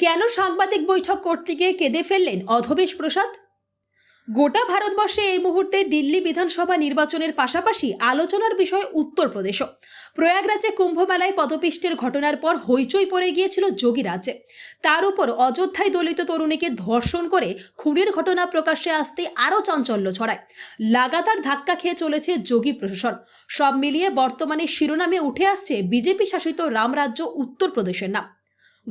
কেন সাংবাদিক বৈঠক করতে গিয়ে কেঁদে ফেললেন অধবেশ প্রসাদ? গোটা ভারতবর্ষে এই মুহূর্তে দিল্লি বিধানসভা নির্বাচনের পাশাপাশি আলোচনার বিষয় উত্তরপ্রদেশও। প্রয়াগরাজে কুম্ভমেলায় পদপিষ্টের ঘটনার পর হইচই পড়ে গিয়েছিল যোগীরাজে তার উপর অযোধ্যায় দলিত তরুণীকে ধর্ষণ করে খুনের ঘটনা প্রকাশ্যে আসতে আরও চাঞ্চল্য ছড়ায়। লাগাতার ধাক্কা খেয়ে চলেছে যোগী প্রশাসন। সব মিলিয়ে বর্তমানে শিরোনামে উঠে আসছে বিজেপি শাসিত রামরাজ্য উত্তরপ্রদেশের নাম।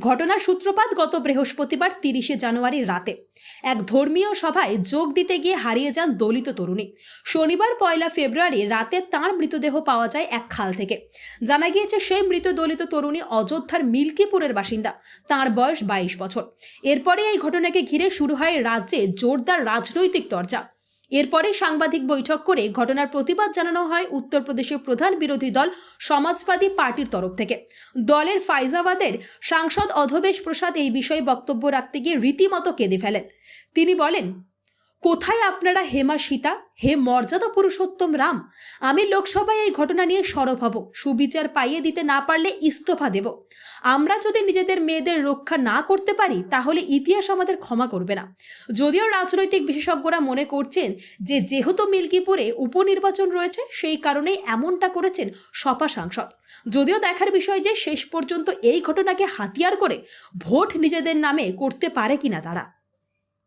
ঘটনার সূত্রপাত গত বৃহস্পতিবার তিরিশে জানুয়ারি রাতে। এক ধর্মীয় সভায় যোগ দিতে গিয়ে হারিয়ে যান দলিত তরুণী। শনিবার পয়লা ফেব্রুয়ারি রাতে তাঁর মৃতদেহ পাওয়া যায় এক খাল থেকে। জানা গিয়েছে, সেই মৃত দলিত তরুণী অযোধ্যার মিল্কিপুরের বাসিন্দা। তার বয়স বাইশ বছর। এরপরে এই ঘটনাকে ঘিরে শুরু হয় রাজ্যে জোরদার রাজনৈতিক চর্চা এরপরে সাংবাদিক বৈঠক করে ঘটনার প্রতিবাদ জানানো হয় উত্তরপ্রদেশের প্রধান বিরোধী দল সমাজবাদী পার্টির তরফ থেকে। দলের ফাইজাবাদের সাংসদ অধবেশ প্রসাদ এই বিষয়ে বক্তব্য রাখতে গিয়ে রীতিমতো কেঁদে ফেলেন। তিনি বলেন কোথায় আপনারা হেমা সীতা? হে মর্যাদা পুরুষোত্তম রাম, আমি লোকসভায় এই ঘটনা নিয়ে সরব হব। সুবিচার পাইয়ে দিতে না পারলে ইস্তফা দেব। আমরা যদি নিজেদের মেয়েদের রক্ষা না করতে পারি, তাহলে ইতিহাস আমাদের ক্ষমা করবে না। যদিও রাজনৈতিক বিশেষজ্ঞরা মনে করছেন যে, যেহেতু মিল্কিপুরে উপনির্বাচন রয়েছে, সেই কারণেই এমনটা করেছেন সপা সাংসদ। যদিও দেখার বিষয় যে, শেষ পর্যন্ত এই ঘটনাকে হাতিয়ার করে ভোট নিজেদের নামে করতে পারে কিনা তারা।